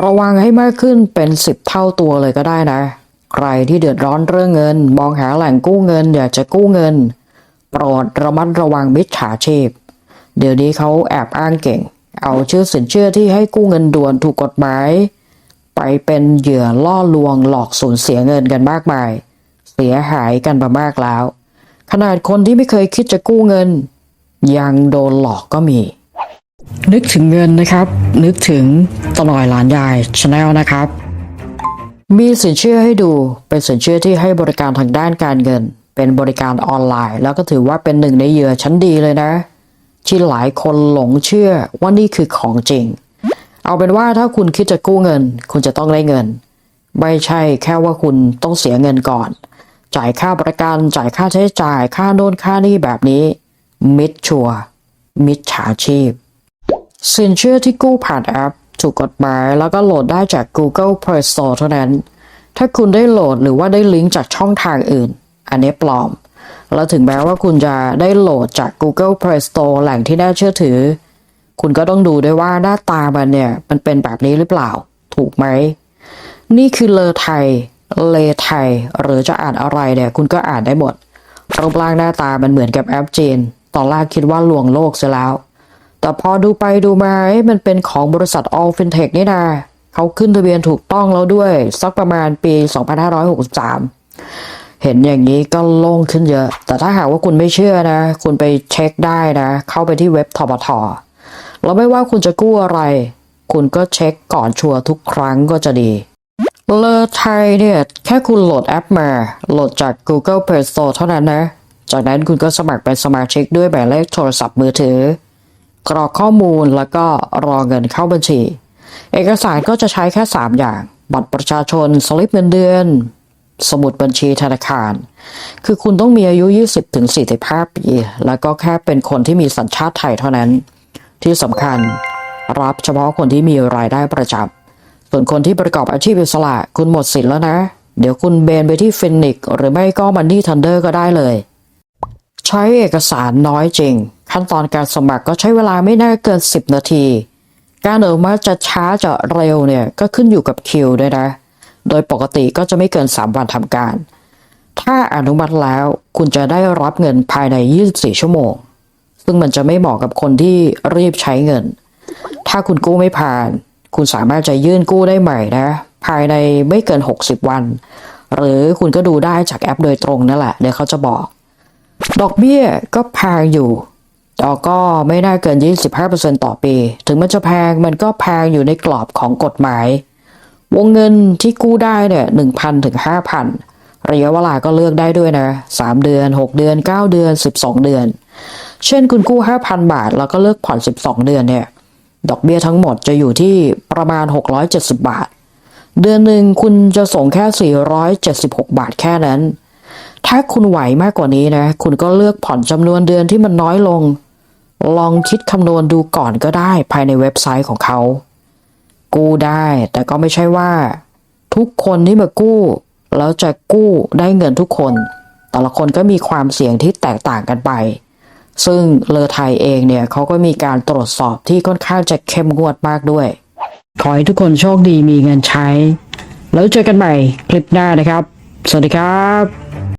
ระวังให้มากขึ้นเป็นสิบเท่าตัวเลยก็ได้นะ ใครที่เดือดร้อนเรื่องเงิน มองหาแหล่งกู้เงิน อยากจะกู้เงิน โปรดระมัดระวังมิจฉาชีพ เดี๋ยวนี้เขาแอบอ้างเก่ง เอาชื่อสินเชื่อที่ให้กู้เงินด่วนถูกกฎหมาย ไปเป็นเหยื่อล่อลวงหลอกสูญเสียเงินกันมากมาย เสียหายกันมามากแล้ว ขนาดคนที่ไม่เคยคิดจะกู้เงิน ยังโดนหลอกก็มี นึกถึงเงินนะครับ นึกถึงตลอยหลานยายชาแนลนะครับ มีสินเชื่อให้ดูเป็นสินเชื่อที่ให้บริการทางด้านการเงิน เป็นบริการออนไลน์ แล้วก็ถือว่าเป็นหนึ่งในเหยื่อชั้นดีเลยนะ ที่หลายคนหลงเชื่อว่านี่คือของจริง เอาเป็นว่าถ้าคุณคิดจะกู้เงิน คุณจะต้องได้เงิน ไม่ใช่แค่ว่าคุณต้องเสียเงินก่อน จ่ายค่าประกันจ่ายค่าใช้จ่ายค่าโน่นค่านี่แบบนี้ มิดชัวมิจฉาชีพ สินเชื่อที่กู้ผ่านแอป ถูกกฎหมายแล้วก็โหลดได้จาก Google Play Store เท่านั้น ถ้าคุณได้โหลดหรือว่าได้ลิงก์จากช่องทางอื่น อันนี้ปลอม แล้วถึงแม้ว่าคุณจะได้โหลดจาก Google Play Store แหล่งที่น่าเชื่อถือ คุณก็ต้องดูด้วยว่าหน้าตามันเนี่ย มันเป็นแบบนี้หรือเปล่า ถูกไหม นี่คือเลอไทย เลไทย หรือจะอ่านอะไรเนี่ย คุณก็อ่านได้หมดรูปร่างหน้าตามันเหมือนกับแอปจีน ตอนแรกคิดว่าลวงโลกซะแล้ว แต่พอดูไปดูมาเอ๊ะมันเป็นของบริษัท All Fintech นี่นาเขาขึ้นทะเบียนถูกต้องแล้วด้วย สักประมาณปี 2563 เห็นอย่างนี้ก็โล่งขึ้นเยอะ แต่ถ้าหากว่าคุณไม่เชื่อนะ คุณไปเช็คได้นะ เข้าไปที่เว็บทบทแล้วไม่ว่าคุณจะกู้อะไร คุณก็เช็คก่อนชัวร์ทุกครั้งก็จะดีเลอไทยเนี่ย แค่คุณโหลดแอปมา โหลดจาก Google Play Store เท่านั้นนะ จากนั้นคุณก็สมัครเป็นสมาชิกด้วยหมายเลขโทรศัพท์มือถือ กรอกข้อมูลแล้วก็รอเงินเข้าบัญชี เอกสารก็จะใช้แค่ 3 อย่าง บัตรประชาชน สลิปเงินเดือน สมุดบัญชีธนาคาร คือคุณต้องมีอายุ 20ถึง45 ปี แล้วก็แค่เป็นคนที่มีสัญชาติไทยเท่านั้น ที่สำคัญรับเฉพาะคนที่มีรายได้ประจำส่วนคนที่ประกอบอาชีพอิสระคุณหมดสิทธิ์แล้วนะ เดี๋ยวคุณเบนไปที่ฟินิกหรือไม่ก็มันนี่ทันเดอร์ก็ได้เลย ใช้เอกสารน้อยจริง ขั้นตอนการสมัครก็ใช้เวลาไม่น่าเกิน 10 นาที การอนุมัติจะช้าจะเร็วเนี่ยก็ขึ้นอยู่กับคิวด้วยนะ โดยปกติก็จะไม่เกิน 3 วันทำการ ถ้าอนุมัติแล้วคุณจะได้รับเงินภายใน 24 ชั่วโมง ซึ่งมันจะไม่เหมาะกับคนที่รีบใช้เงิน ถ้าคุณกู้ไม่ผ่าน คุณสามารถจะยื่นกู้ได้ใหม่นะ ภายในไม่เกิน 60 วัน หรือคุณก็ดูได้จากแอปโดยตรงนั่นแหละเดี๋ยวเขาจะบอก ดอกเบี้ยก็แพงอยู่ ก็ไม่น่าเกิน 25%ต่อปี ถึงมันจะแพงมันก็แพงอยู่ในกรอบของกฎหมาย วงเงินที่กู้ได้เนี่ย1,000ถึง5,000 ระยะเวลาก็เลือกได้ด้วยนะ 3 เดือน 6 เดือน 9 เดือน 12 เดือน เช่นคุณกู้ 5,000 บาท แล้วก็เลือกผ่อน 12 เดือนเนี่ย ดอกเบี้ยทั้งหมดจะอยู่ที่ประมาณ 670 บาท เดือนหนึ่งคุณจะส่งแค่ 476 บาทแค่นั้นถ้าคุณไหวมากกว่านี้นะ คุณก็เลือกผ่อนจำนวนเดือนที่มันน้อยลง ลองคิดคำนวณดูก่อนก็ได้ภายในเว็บไซต์ของเขา กู้ได้ แต่ก็ไม่ใช่ว่า ทุกคนที่มากู้ แล้วจะกู้ได้เงินทุกคน แต่ละคนก็มีความเสี่ยงที่แตกต่างกันไป ซึ่งเลอไทยเองเนี่ยเขาก็มีการตรวจสอบที่ค่อนข้างจะเข้มงวดมากด้วย ขอให้ทุกคนโชคดีมีเงินใช้ แล้วเจอกันใหม่คลิปหน้านะครับ สวัสดีครับ